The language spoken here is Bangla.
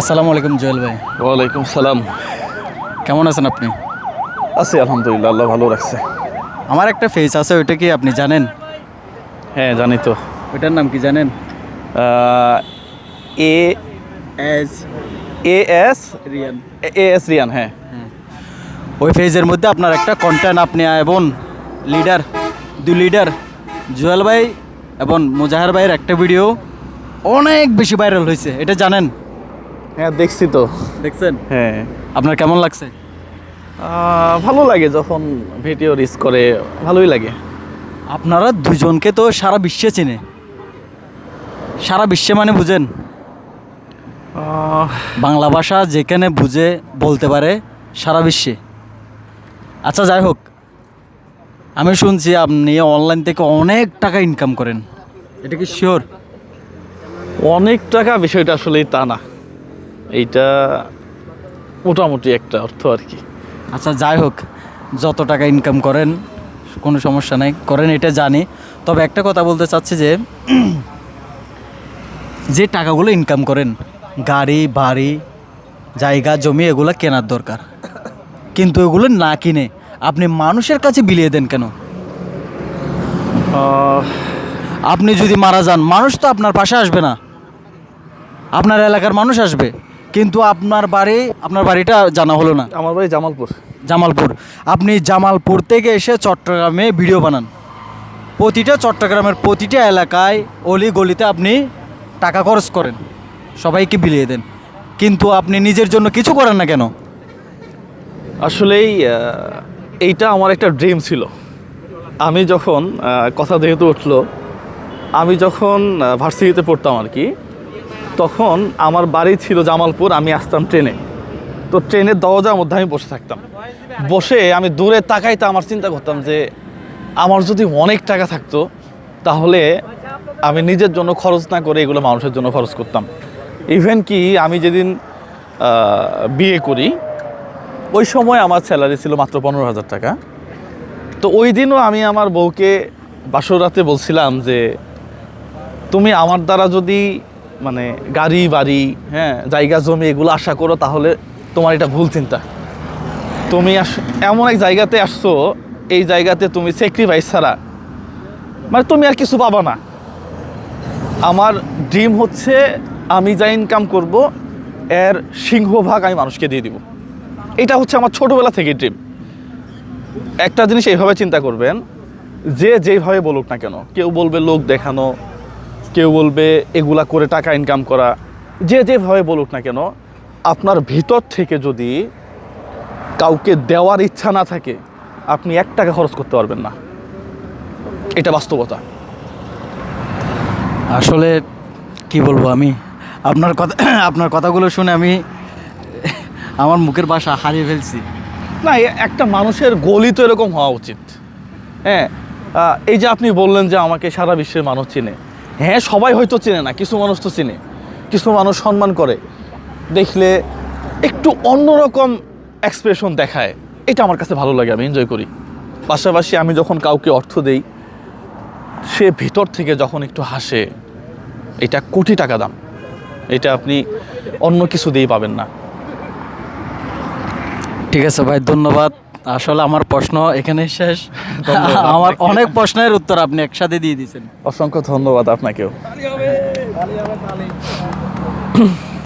আসসালামু আলাইকুম জুয়েল ভাই। ওয়ালাইকুম সালাম। কেমন আছেন আপনি? আছি আলহামদুলিল্লাহ আল্লাহ ভালো রাখছে। আমার একটা ফেস আছে ওইটা কি আপনি জানেন? হ্যাঁ জানি তো। ওইটার নাম কি জানেন? A S A S? Ryan A S Ryan হ্যাঁ। ওই ফেজের মধ্যে আপনার একটা কন্টেন্ট আপনি এবং লিডার দুই লিডার জুয়েল ভাই এবং মুজাহার ভাইয়ের একটা ভিডিও অনেক বেশি ভাইরাল হয়েছে এটা জানেন? হ্যাঁ দেখছি তো। দেখছেন? হ্যাঁ। আপনার কেমন লাগছে? ভালো লাগে যখন ভিডিও রিস করে ভালোই লাগে। আপনারা দুজনকে তো সারা বিশ্বে চেনে। সারা বিশ্বে মানে বুঝেন। বাংলা ভাষা যেখানে বুঝে বলতে পারে সারা বিশ্বে। আচ্ছা যাই হোক। আমি শুনছি আপনি অনলাইন থেকে অনেক টাকা ইনকাম করেন। এটা কি শিওর অনেক টাকা বিষয়টা আসলেই তা না। এইটা মোটামুটি একটা অর্থ আর কি। আচ্ছা যাই হোক যত টাকা ইনকাম করেন কোনো সমস্যা নাই করেন এটা জানি। তবে একটা কথা বলতে চাচ্ছি যে যে টাকাগুলো ইনকাম করেন গাড়ি বাড়ি জায়গা জমি এগুলো কেনার দরকার। কিন্তু এগুলো না কিনে আপনি মানুষের কাছে বিলিয়ে দেন কেন? আপনি যদি মারা যান মানুষ তো আপনার পাশে আসবে না। আপনার এলাকার মানুষ আসবে। কিন্তু আপনার বাড়ি আপনার বাড়িটা জানা হলো না? আমার বাড়ি জামালপুর। জামালপুর। আপনি জামালপুর থেকে এসে চট্টগ্রামে ভিডিও বানান। প্রতিটা চট্টগ্রামের প্রতিটা এলাকায় অলি গলিতে আপনি টাকা খরচ করেন। সবাইকে বিলিয়ে দেন। কিন্তু আপনি নিজের জন্য কিছু করেন না কেন? আসলেই এইটা আমার একটা ড্রিম ছিল। আমি যখন কথা যেহেতু উঠল আমি যখন ভার্সিটিতে পড়তাম আর কি তখন আমার বাড়ি ছিল জামালপুর, আমি আসতাম ট্রেনে। তো ট্রেনের দরজার মধ্যে আমি বসে থাকতাম। বসে আমি দূরে তাকাইতে আমার চিন্তা করতাম যে, আমার যদি অনেক টাকা থাকতো, তাহলে আমি নিজের জন্য খরচ না করে এগুলো মানুষের জন্য খরচ করতাম। ইভেন কি, আমি যেদিন বিয়ে করি, ওই সময় আমার স্যালারি ছিল মাত্র পনেরো হাজার টাকা। তো ওই দিনও আমি আমার বউকে বাসর রাতে বলছিলাম যে, তুমি আমার দ্বারা যদি মানে গাড়ি বাড়ি হ্যাঁ। জায়গা জমি এগুলো আশা করো তাহলে তোমার এটা ভুল চিন্তা। তুমি আস- এমন এক জায়গাতে আসছো এই জায়গাতে তুমি স্যাক্রিফাইস ছাড়া মানে তুমি আর কিছু পাবা না। আমার ড্রিম হচ্ছে আমি যা ইনকাম করব এর সিংহভাগ আমি মানুষকে দিয়ে দিব। এটা হচ্ছে আমার ছোটোবেলা থেকে ড্রিম একটা জিনিস এইভাবে চিন্তা করবেন যে যেভাবে বলুক না কেন কেউ বলবে লোক দেখানো কেউ বলবে এগুলা করে টাকা ইনকাম করা। যে যেভাবে বলুক না কেন আপনার ভিতর থেকে যদি কাউকে দেওয়ার ইচ্ছা না থাকে আপনি এক টাকা খরচ করতে পারবেন না। এটা বাস্তবতা। আসলে কি বলব আমি আপনার কথা আপনার কথাগুলো শুনে আমি আমার মুখের ভাষা হারিয়ে ফেলছি। না একটা মানুষের গলি তো এরকম হওয়া উচিত। হ্যাঁ এই যে আপনি বললেন যে আমাকে সারা বিশ্বের মানুষ চিনে হ্যাঁ সবাই হয়তো চেনে না, কিছু মানুষ তো চিনে। কিছু মানুষ সম্মান করে। দেখলে একটু অন্যরকম এক্সপ্রেশন দেখায়। এটা আমার কাছে ভালো লাগে, আমি এনজয় করি। পাশাপাশি আমি যখন কাউকে অর্থ দেই, সে ভিতর থেকে যখন একটু হাসে, এটা কোটি টাকা দাম। এটা আপনি অন্য কিছু দিয়েই পাবেন না। ঠিক আছে ভাই, ধন্যবাদ। আসলে আমার প্রশ্ন এখানে শেষ। আমার অনেক প্রশ্নের উত্তর আপনি একসাথে দিয়ে দিয়েছেন। অসংখ্য ধন্যবাদ আপনাকেও।